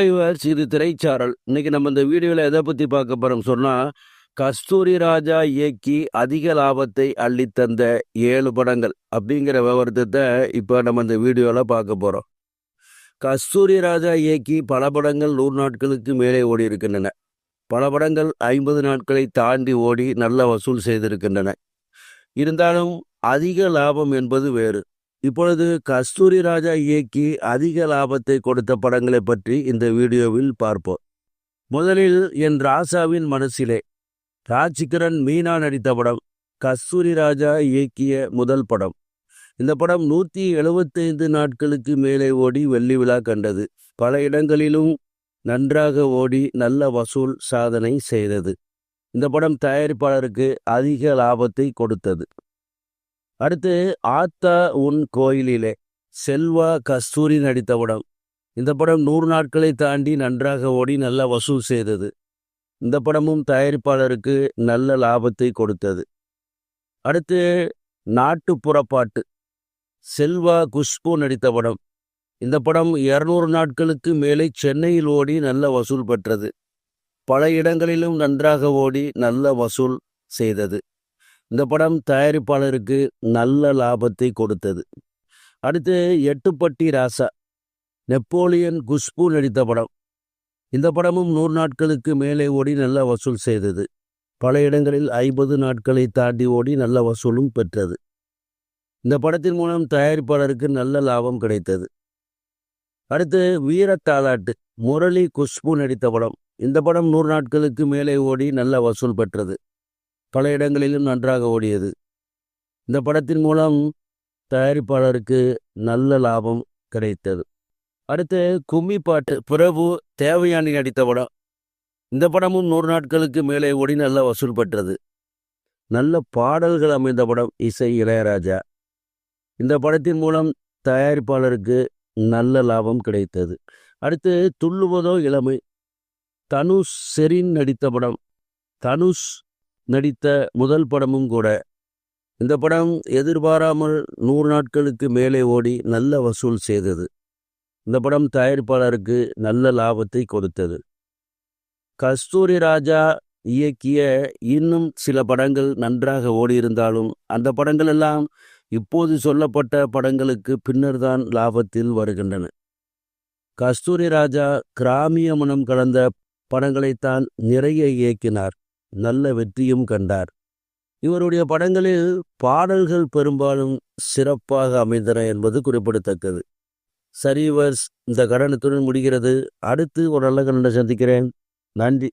ஹாய்வர்ஸ் சிறு திரைச்சாரல். இன்னைக்கு நம்ம இந்த வீடியோவில் எதை பற்றி பார்க்க போகிறோம் சொன்னால் கஸ்தூரி ராஜா இயக்கி அதிக லாபத்தை அள்ளித்தந்த ஏழு படங்கள் அப்படிங்கிற விவரத்தை இப்போ நம்ம இந்த வீடியோவில் பார்க்க போகிறோம் கஸ்தூரி ராஜா இயக்கி பல படங்கள் நூறு நாட்களுக்கு மேலே ஓடி இருக்கின்றன. பல படங்கள் ஐம்பது நாட்களை தாண்டி ஓடி நல்ல வசூல் செய்திருக்கின்றன. இருந்தாலும் அதிக லாபம் என்பது வேறு. இப்பொழுது கஸ்தூரி ராஜா இயக்கி அதிக லாபத்தை கொடுத்த படங்களை பற்றி இந்த வீடியோவில் பார்ப்போம். முதலில் என் ராசாவின் மனசிலே ராஜ்கிரண் மீனா நடித்த படம் கஸ்தூரி ராஜா இயக்கிய முதல் படம். இந்த படம் நூற்றி எழுபத்தைந்து நாட்களுக்கு மேலே ஓடி வெள்ளி விழா கண்டது. பல இடங்களிலும் நன்றாக ஓடி நல்ல வசூல் சாதனை செய்தது. இந்த படம் தயாரிப்பாளருக்கு அதிக லாபத்தை கொடுத்தது. அடுத்து ஆத்தா உன் கோயிலிலே செல்வா கஸ்தூரி நடித்த படம். இந்த படம் நூறு நாட்களை தாண்டி நன்றாக ஓடி நல்ல வசூல் செய்தது. இந்த படமும் தயாரிப்பாளருக்கு நல்ல லாபத்தை கொடுத்தது. அடுத்து நாட்டுப்புறப்பாட்டு செல்வா குஷ்பு நடித்த படம். இந்த படம் இருநூறு நாட்களுக்கு மேலே சென்னையில் ஓடி நல்ல வசூல் பெற்றது. பல இடங்களிலும் நன்றாக ஓடி நல்ல வசூல் செய்தது. இந்த படம் தயாரிப்பாளருக்கு நல்ல லாபத்தை கொடுத்தது. அடுத்து எட்டுப்பட்டி ராசா நெப்போலியன் குஷ்பு நடித்த படம். இந்த படமும் நூறு நாட்களுக்கு மேலே ஓடி நல்ல வசூல் செய்தது. பல இடங்களில் ஐம்பது நாட்களை தாண்டி ஓடி நல்ல வசூலும் பெற்றது. இந்த படத்தின் மூலம் தயாரிப்பாளருக்கு நல்ல லாபம் கிடைத்தது. அடுத்து வீரத்தாலாட்டு முரளி குஷ்பு நடித்த படம். இந்த படம் நூறு நாட்களுக்கு மேலே ஓடி நல்ல வசூல் பெற்றது. பல இடங்களிலும் நன்றாக ஓடியது. இந்த படத்தின் மூலம் தயாரிப்பாளருக்கு நல்ல லாபம் கிடைத்தது. அடுத்து கும்மி பாட்டு பிரபு தேவயானி நடித்த படம். இந்த படமும் நூறு நாட்களுக்கு மேலே ஓடி நல்ல வசூல் பெற்றது. நல்ல பாடல்கள் அமைந்த படம் இசை இளையராஜா. இந்த படத்தின் மூலம் தயாரிப்பாளருக்கு நல்ல லாபம் கிடைத்தது. அடுத்து துள்ளுவதோ இளமை தனுஷ் செரின் நடித்த படம். தனுஷ் நடித்த முதல் படமும் கூட. இந்த படம் எதிர்பாராமல் நூறு நாட்களுக்கு மேலே ஓடி நல்ல வசூல் செய்தது. இந்த படம் தயாரிப்பாளருக்கு நல்ல லாபத்தை கொடுத்தது. கஸ்தூரி ராஜா இயக்கிய இன்னும் சில படங்கள் நன்றாக ஓடியிருந்தாலும் அந்த படங்கள் எல்லாம் இப்போது சொல்லப்பட்ட படங்களுக்கு பின்னர்தான் லாபத்தில் வருகின்றன. கஸ்தூரி ராஜா கிராமிய மனம் கலந்த படங்களைத்தான் நிறைய இயக்கினார். நல்ல வெற்றியும் கண்டார். இவருடைய படங்களில் பாடல்கள் பெரும்பாலும் சிறப்பாக அமைந்தன என்பது குறிப்பிடத்தக்கது. சரிவர்ஸ் இந்த கடனத்துடன் முடிகிறது. அடுத்து ஒரு நல்ல கண்ணனை சந்திக்கிறேன். நன்றி.